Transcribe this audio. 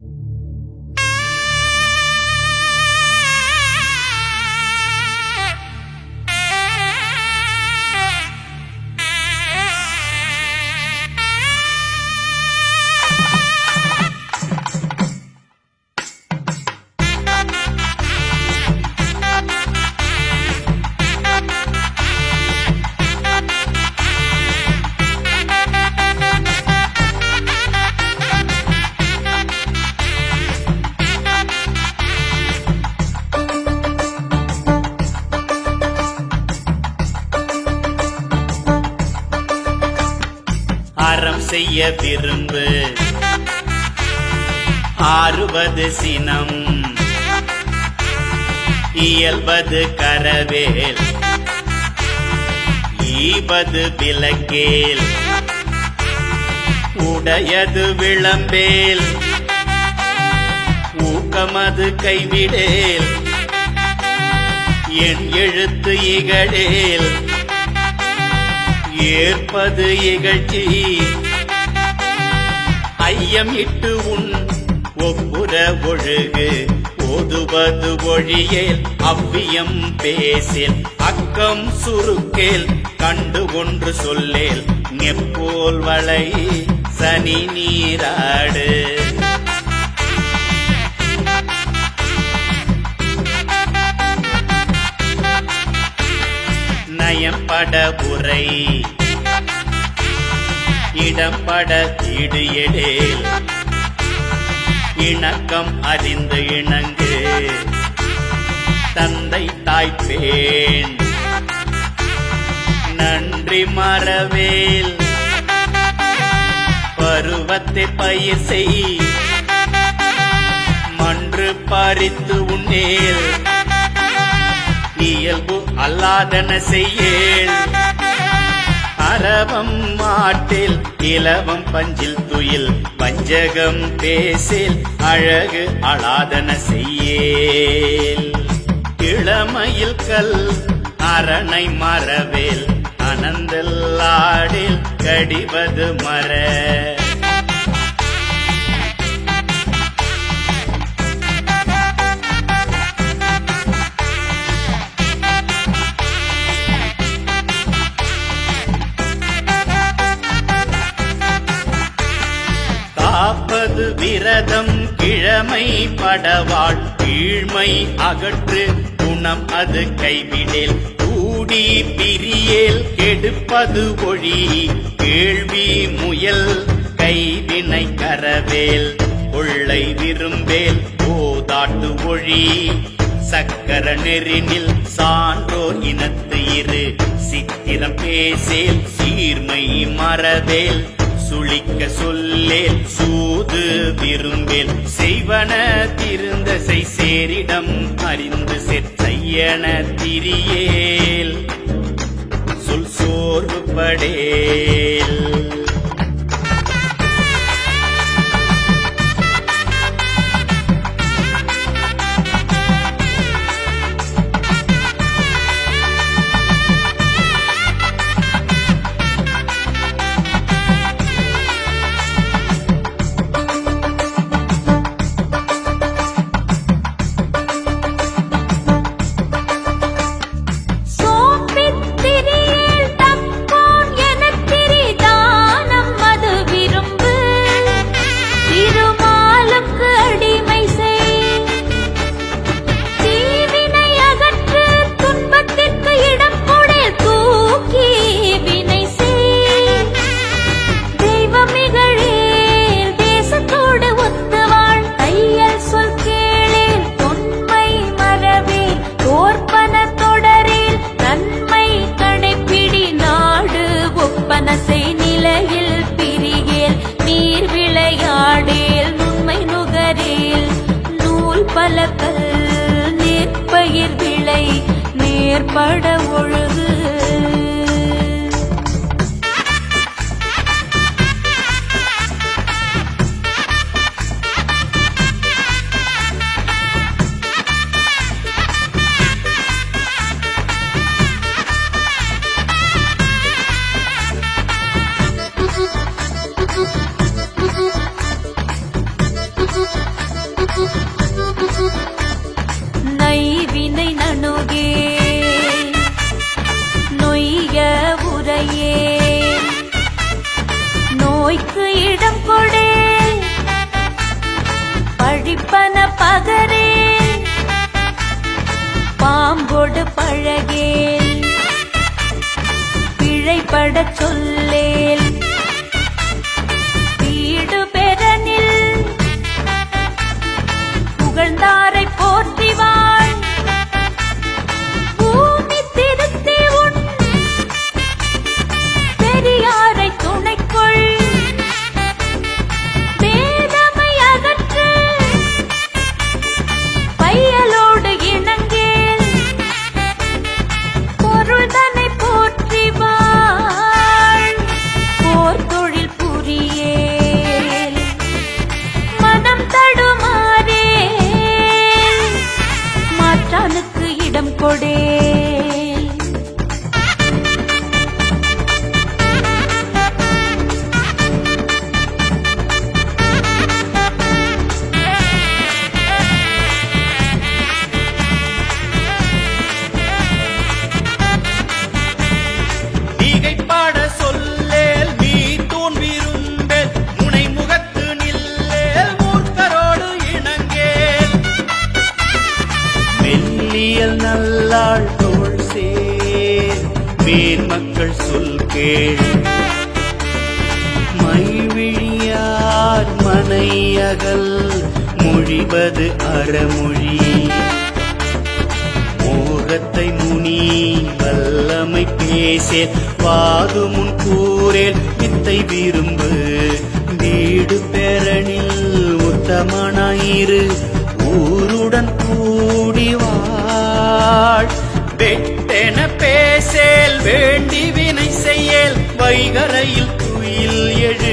you. செய்ய விரும்பு. ஆறுவது சினம். இயல்பது கரவேல். ஈவது விலக்கேல். உடையது விளம்பேல். ஊக்கமது கைவிடேல். என் எழுத்து இகழேல். ஏற்பது இகழ்ச்சி. மையம் இட்டு உன் ஒப்புர ஒழுகு ஓதுவது ஒழியேல் அவ்வியம் பேசேல் அக்கம் சுருக்கேல் கண்டு ஒன்று சொல்லேல் நெப்போல் வளை சனி நீராடு. நயம்பட உரை இடம்பட ஈடு எடே. இணக்கம் அறிந்து இணங்கு. தந்தை தாய்ப்பேன் நன்றி மறவேல் பருவத்தை பயிர் செய். மன்று பறித்து உன்னேல் இயல்பு அல்லாதன செய்யேள் அரவம் மாட்டில் இலவம் பஞ்சில் துயில் பஞ்சகம் பேசில் அழகு அழாதன செய்யேல். இளமையில் கல் அரணை மறவேல் அனந்தல்லாடில் கடிவது மர. காப்பது விரதம் கிழமை படவாள் கீழ்மை அகற்று குணம் அது கைவிடேல் கூடி பிரியேல் கெடுப்பது ஒழி கேள்வி முயல் கைவினை கரவேல் கொள்ளை விரும்பேல் போதாட்டு ஒழி சக்கர நெறினில் சான்றோர் இனத்து இரு சித்திரம் பேசேல் சீர்மை மறவேல் சுழிக்க சொல்லேல் சூது விரும்பேல் செய்வன திருந்த செய் சேரிடம் அறிந்து செற்றையன திரியேல் சொல் சோர்வு நேர்பட ஒழுகு பொய்க்கு இடம் கொடு. பழிப்பன பகரே. பாம்போடு பழகே. பிழைப்பட சொல்ல மாற்றானுக்கு இடம் கொடே. மேல் நல்லாள் தோல் சேர். வேர் மக்கள் சொல் கேள். மைவிழியார் மனையகல் மொழிவது அறமொழி. மோகத்தை முனி வல்லமை பேசேல் வாது முன் கூறேல் வித்தை விரும்பு. வீடு பேரணில் உத்தமனாயிரு. ஊர் வைகரையில் குயில் எழு